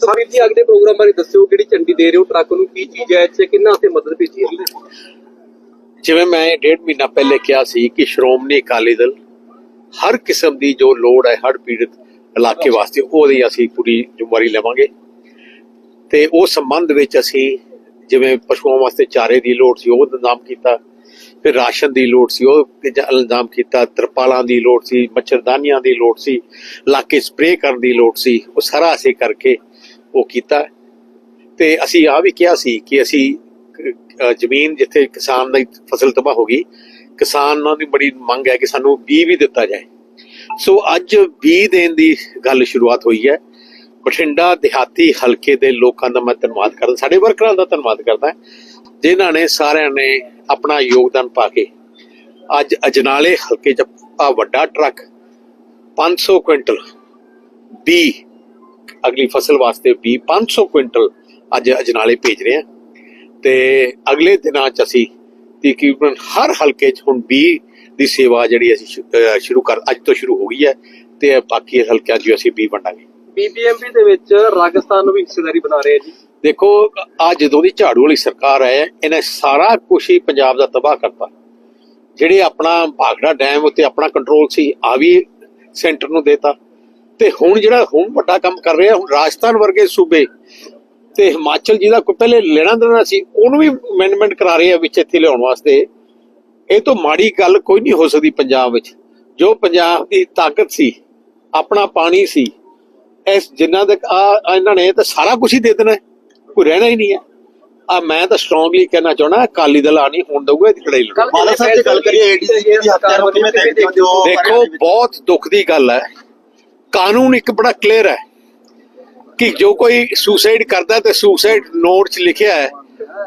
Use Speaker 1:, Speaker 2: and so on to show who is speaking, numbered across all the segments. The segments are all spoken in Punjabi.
Speaker 1: ਸਰ ਜੀ, ਅਗਲੇ ਪ੍ਰੋਗਰਾਮ ਬਾਰੇ ਦੱਸਿਓ, ਕਿਹੜੀ ਝੰਡੀ ਦੇ ਰਹੇ ਹੋ, ਟਰੱਕ ਨੂੰ ਕੀ ਚੀਜ਼ ਹੈ, ਇੱਥੇ ਕਿੰਨਾ ਤੇ ਮਦਦ ਭੇਜੀ ਹੈ?
Speaker 2: ਜਿਵੇਂ ਮੈਂ ਡੇਢ ਮਹੀਨਾ ਪਹਿਲੇ ਕਿਹਾ ਸੀ ਕਿ ਸ਼੍ਰੋਮਣੀ ਅਕਾਲੀ ਦਲ ਹਰ ਕਿਸਮ ਦੀ ਜੋ ਲੋੜ ਹੈ ਹੜ ਪੀੜਤ ਇਲਾਕੇ ਵਾਸਤੇ, ਉਹਦੀ ਅਸੀਂ ਪੂਰੀ ਜ਼ਿੰਮੇਵਾਰੀ ਲਵਾਂਗੇ। ਤੇ ਉਸ ਸੰਬੰਧ ਵਿੱਚ ਅਸੀਂ ਜਿਵੇਂ ਪਸ਼ੂਆਂ ਵਾਸਤੇ ਚਾਰੇ ਦੀ ਲੋੜ ਸੀ, ਉਹ ਇੰਤਜ਼ਾਮ ਕੀਤਾ। ਫਿਰ ਰਾਸ਼ਨ ਦੀ ਲੋੜ ਸੀ, ਉਹ ਇੰਤਜ਼ਾਮ ਕੀਤਾ। ਤਰਪਾਲਾਂ ਦੀ ਲੋੜ ਸੀ, ਮੱਛਰਦਾਨੀਆਂ ਦੀ ਲੋੜ ਸੀ ਇਲਾਕੇ ਸਪਰੇਅ ਕਰਨ ਦੀ ਲੋੜ ਸੀ। ਉਹ ਸਾਰਾ ਅਸੀਂ ਕਰਕੇ ਉਹ ਕੀਤਾ। ਤੇ ਅਸੀਂ ਆ ਵੀ ਕਿਹਾ ਸੀ ਕਿ ਅਸੀਂ ਜ਼ਮੀਨ ਜਿੱਥੇ ਕਿਸਾਨ ਦੀ ਫਸਲ ਤਬਾਹ ਹੋ ਗਈ, ਕਿਸਾਨਾਂ ਦੀ ਬੜੀ ਮੰਗ ਹੈ ਕਿ ਸਾਨੂੰ ਬੀ ਵੀ ਦਿੱਤਾ ਜਾਏ। ਸੋ ਅੱਜ ਬੀ ਦੇਣ ਦੀ ਗੱਲ ਸ਼ੁਰੂਆਤ ਹੋਈ ਹੈ। ਬਠਿੰਡਾ ਦਿਹਾਤੀ ਹਲਕੇ ਦੇ ਲੋਕਾਂ ਦਾ ਮੈਂ ਧੰਨਵਾਦ ਕਰਦਾ, ਸਾਡੇ ਵਰਕਰਾਂ ਦਾ ਧੰਨਵਾਦ ਕਰਦਾ, ਜਿਨ੍ਹਾਂ ਨੇ ਸਾਰਿਆਂ ਨੇ ਆਪਣਾ ਯੋਗਦਾਨ ਪਾ ਕੇ ਅੱਜ ਅਜਨਾਲੇ ਹਲਕੇ 'ਚ ਆ ਵੱਡਾ ਟਰੱਕ 500 ਕੁਇੰਟਲ ਬੀ ਅਗਲੀ ਫਸਲ ਵਾਸਤੇ ਵੀ 500 ਕੁਇੰਟਲ ਅੱਜ ਅਜਨਾਲੇ ਭੇਜ ਰਹੇ ਹਾਂ। ਤੇ ਅਗਲੇ ਦਿਨਾਂ 'ਚ ਅਸੀਂ ਤਕਰੀਬਨ ਹਰ ਹਲਕੇ 'ਚ ਹੁਣ ਬੀ ਦੀ ਸੇਵਾ ਜਿਹੜੀ ਅਸੀਂ ਸ਼ੁਰੂ ਕਰ ਅੱਜ ਤੋਂ ਸ਼ੁਰੂ ਹੋ ਗਈ ਹੈ ਤੇ ਬਾਕੀ ਹਲਕਿਆਂ 'ਚ ਵੀ ਅਸੀਂ ਬੀ ਵੰਡਾਂਗੇ।
Speaker 1: ਬੀਬੀਐਮਪੀ ਦੇ ਵਿੱਚ ਰਾਜਸਥਾਨ ਨੂੰ ਵੀ ਹਿੱਸੇਦਾਰੀ ਬਣਾ ਰਹੇ ਆ ਜੀ।
Speaker 2: ਦੇਖੋ ਆ ਜਦੋਂ ਦੀ ਝਾੜੂ ਵਾਲੀ ਸਰਕਾਰ ਹੈ ਇਹਨੇ ਸਾਰਾ ਕੁਝ ਹੀ ਪੰਜਾਬ ਦਾ ਤਬਾਹ ਕਰਤਾ। ਜਿਹੜੇ ਆਪਣਾ ਭਾਗੜਾ ਡੈਮ ਉੱਤੇ ਆਪਣਾ ਕੰਟਰੋਲ ਸੀ ਆ ਵੀ ਸੈਂਟਰ ਨੂੰ ਦੇਤਾ। ਤੇ ਹੁਣ ਜਿਹੜਾ ਹੁਣ ਵੱਡਾ ਕੰਮ ਕਰ ਰਿਹਾ ਹੁਣ ਰਾਜਸਥਾਨ ਵਰਗੇ ਸੂਬੇ ਤੇ ਹਿਮਾਚਲ ਜਿਹਦਾ ਕੋਈ ਪਹਿਲੇ ਲੈਣਾ ਦੇਣਾ ਸੀ ਉਹਨੂੰ ਵੀ ਅਮੈਂਡਮੈਂਟ ਕਰਾ ਰਹੇ ਆ ਵਿੱਚ ਇੱਥੇ ਲਿਆਉਣ ਵਾਸਤੇ। ਇਹ ਤੋਂ ਮਾੜੀ ਗੱਲ ਕੋਈ ਨਹੀਂ ਹੋ ਸਕਦੀ ਪੰਜਾਬ ਵਿੱਚ। ਜੋ ਪੰਜਾਬ ਦੀ ਤਾਕਤ ਸੀ ਆਪਣਾ ਪਾਣੀ ਸੀ ਇਸ ਜਿੰਨਾ ਤੱਕ ਆ ਇਹਨਾਂ ਨੇ ਤਾਂ ਸਾਰਾ ਕੁਝ ਹੀ ਦੇ ਦੇਣਾ। ਕੋਈ ਰਹਿਣਾ ਹੀ ਨਹੀਂ ਹੈ। ਆ ਮੈਂ ਤਾਂ ਸਟਰੋਂਗਲੀ ਕਹਿਣਾ ਚਾਹਣਾ ਅਕਾਲੀ ਦਲ ਆ ਨਹੀਂ ਹੋਣ ਦਊਗਾ ਇਹਦੀ ਲੜਾਈ ਲੜੋ
Speaker 3: ਮਾਲਾ ਸਾਹਿਬ ਦੀ ਗੱਲ ਕਰੀਏ ADCP ਦੀ ਹੱਤਿਆ ਨੂੰ ਕਿਵੇਂ ਦੇਖਦੇ ਹੋ? ਜੋ
Speaker 2: ਦੇਖੋ ਬਹੁਤ ਦੁੱਖ ਦੀ ਗੱਲ ਹੈ। ਕਾਨੂੰਨ ਇੱਕ ਬੜਾ ਕਲੀਅਰ ਹੈ ਕਿ ਜੋ ਕੋਈ ਸੁਸਾਈਡ ਕਰਦਾ ਤੇ ਸੁਸਾਈਡ ਨੋਟ 'ਚ ਲਿਖਿਆ ਹੈ,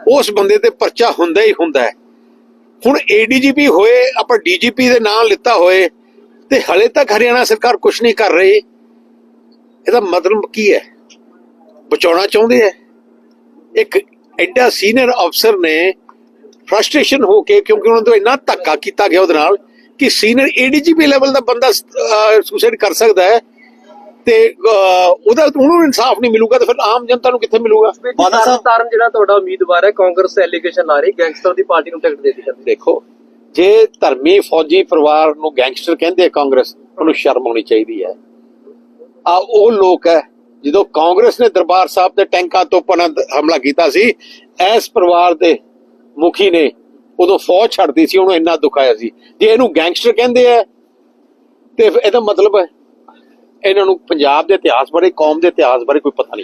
Speaker 2: ਉਸ ਬੰਦੇ ਤੇ ਪਰਚਾ ਹੁੰਦਾ ਹੀ ਹੁੰਦਾ ਹੈ। ਹੁਣ ਏਡੀਜੀਪੀ ਹੋਏ, ਆਪਾਂ ਡੀਜੀਪੀ ਦੇ ਨਾਂ ਲਿੱਤਾ ਹੋਏ, ਤੇ ਹਲੇ ਤੱਕ ਹਰਿਆਣਾ ਸਰਕਾਰ ਕੁਝ ਨਹੀਂ ਕਰ ਰਹੀ। ਇਹਦਾ ਮਤਲਬ ਕੀ ਹੈ? ਬਚਾਉਣਾ ਚਾਹੁੰਦੇ ਹੈ? ਇੱਕ ਐਡਾ ਸੀਨੀਅਰ ਅਫਸਰ ਨੇ ਫਰਸਟ੍ਰੇਸ਼ਨ ਹੋ ਕੇ, ਕਿਉਂਕਿ ਉਹਨਾਂ ਤੋਂ ਇੰਨਾ ਧੱਕਾ ਕੀਤਾ ਗਿਆ ਉਹਦੇ ਨਾਲ, ਕਿ ਸੀਨੀਅਰ ਏਡੀਜੀਪੀ ਲੈਵਲ ਦਾ ਬੰਦਾ ਸੁਸਾਈਡ ਕਰ ਸਕਦਾ ਹੈ। ਤੇ ਉਹਦਾ ਉਹਨੂੰ ਇਨਸਾਫ ਨਹੀਂ ਮਿਲੂਗਾ ਤਾਂ ਫਿਰ ਆਮ ਜਨਤਾ ਨੂੰ ਕਿੱਥੇ ਮਿਲੂਗਾ?
Speaker 3: ਬਾਦਲ ਸਾਹਿਬ-
Speaker 1: ਤਾਰਨ ਜਿਹੜਾ ਤੁਹਾਡਾ ਉਮੀਦਵਾਰ ਹੈ ਕਾਂਗਰਸ ਐਲੀਗੇਸ਼ਨ ਲਾ ਰਹੀ ਗੈਂਗਸਟਰ ਦੀ ਪਾਰਟੀ ਨੂੰ ਟਿਕਟ ਦੇ ਦਿੱਤੀ ਜਾਂਦੀ
Speaker 2: ਦੇਖੋ ਜੇ ਧਰਮੀ ਫੌਜੀ ਪਰਿਵਾਰ ਨੂੰ ਗੈਂਗਸਟਰ ਕਹਿੰਦੇ ਆ ਕਾਂਗਰਸ ਉਹਨੂੰ ਸ਼ਰਮ ਆਉਣੀ ਚਾਹੀਦੀ ਹੈ। ਆ ਉਹ ਲੋਕ ਹੈ ਜਦੋਂ ਕਾਂਗਰਸ ਨੇ ਦਰਬਾਰ ਸਾਹਿਬ ਦੇ ਟੈਂਕਾਂ ਤੋਂ ਪਨਾ ਹਮਲਾ ਕੀਤਾ ਸੀ ਇਸ ਪਰਿਵਾਰ ਦੇ ਮੁਖੀ ਨੇ ਉਦੋਂ ਫੌਜ ਛੱਡਦੀ ਸੀ ਉਹਨੂੰ ਇੰਨਾ ਦੁੱਖ ਆਇਆ ਸੀ। ਜੇ ਇਹਨੂੰ ਗੈਂਗਸਟਰ ਕਹਿੰਦੇ ਆ ਤੇ ਇਹਦਾ ਮਤਲਬ ਹੈ ਇਹਨਾਂ ਨੂੰ ਪੰਜਾਬ ਦੇ ਇਤਿਹਾਸ ਬਾਰੇ ਕੌਮ ਦੇ ਇਤਿਹਾਸ ਬਾਰੇ ਕੋਈ ਪਤਾ ਨਹੀਂ।